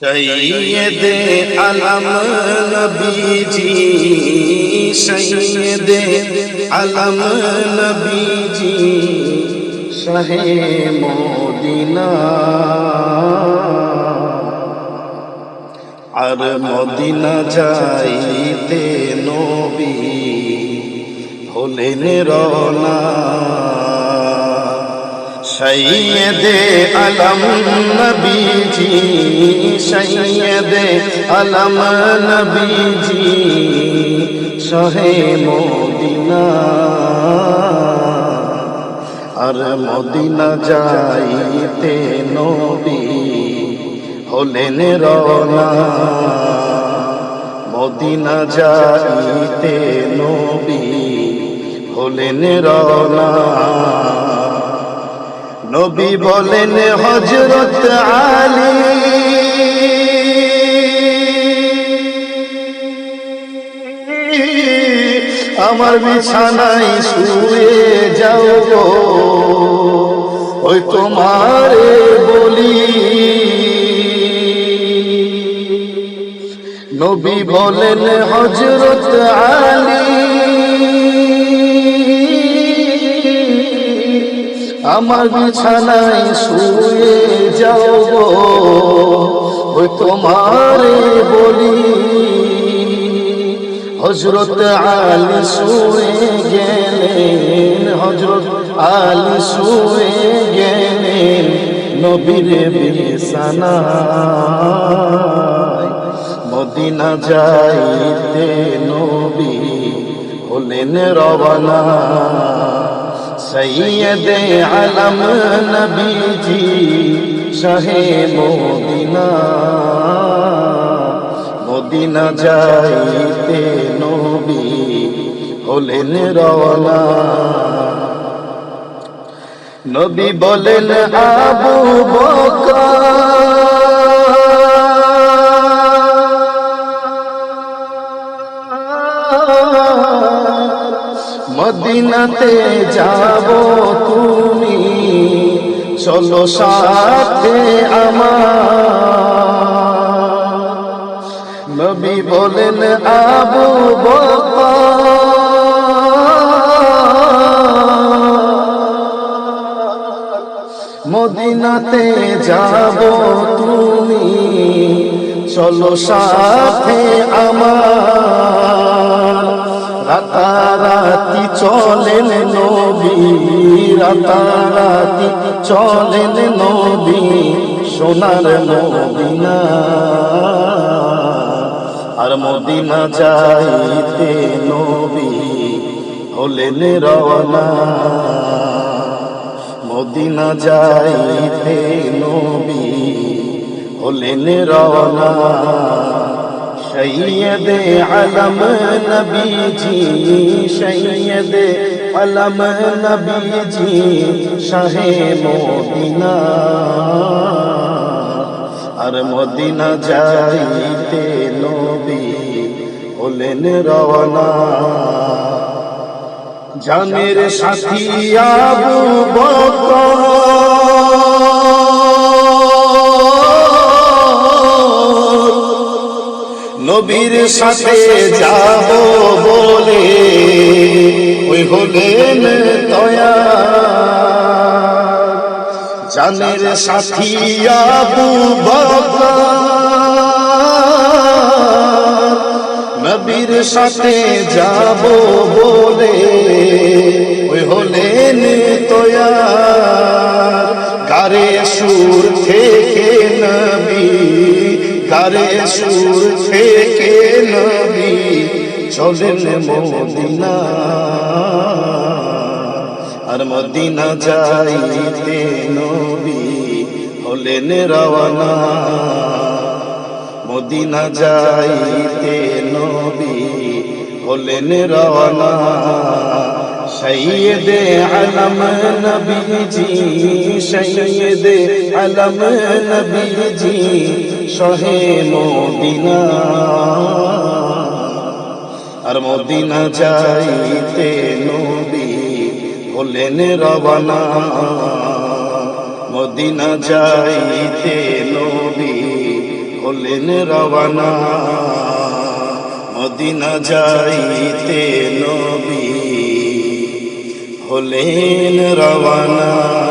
সৈয়দ আলম নবীজি সৈয়দ আলম নবীজি শাহে মদিনা। আর মদিনা যাইতে নবী হলেন রনা সৈয়দ আলম নবীজি, সৈয়দ আলম নবীজি, শহে মদিনা। আর মদিনা যাইতে নবী হলেন রওনা। মদিনা যাইতে নবী হলেন রওনা। নবী বলেন হজরত আলী। আমার বিছানায় শুয়ে যাও ওই তোমারে বলি, নবী বলেন হজরত আলী। আমার বিছানায় শুয়ে গো। ওই তোমারে বলি হজরত আলী শুয়ে গেলেন হজরত আলী শুয়ে গেলেন নবীর বিছানায়। মদিনা যাইতে নবী হলেন রবানা সৈয়দ আলম নবীজি শাহে মদিনা। মদিনা যাইতে নবী হলেন রওনা। নবী বলেন আবু বকর মদিনাতে যাব তুমি। চলো সাথে আমার। নবী বলেন, আবু মদিনাতে যাব তুমি। চলো সাথে আমার। রাতারাতি চলেন নবী, রাতারাতি চলেন নবী, সোনার মদিনা। আর মদিনা যাইতে নবী হলেন রওনা। মদিনা যাইতে নবী হলেন রওনা। সৈয়দ আলম নবীজি, সৈয়দ আলম নবীজি, শাহে মদিনা। আর মদিনা যাইতে নবী হলেন রওনা। জানের সাথী আবু বকর নবীর সাথে যাব বলে, ওই হলেন তয়া জানের সাথী আবু নবীর সাথে যাব বলে, ওই হলেন তয়া গারে সুর থেকে নবী গারে সুর থেকে নবী চলেন মদিনা। আর মদিনা যাইতে নবী হলেন রওনা। মদিনা যাইতে নবী হলেন রওনা। সৈয়দ আলম নবীজি সৈয়দ আলম নবীজি শহে মদিনা আর মদিনা যাইতে নবী হলেন রবানা মদিনা যাইতে নবী হলেন রওয়ানা মদিনা যাইতে হলেন রওয়ানা।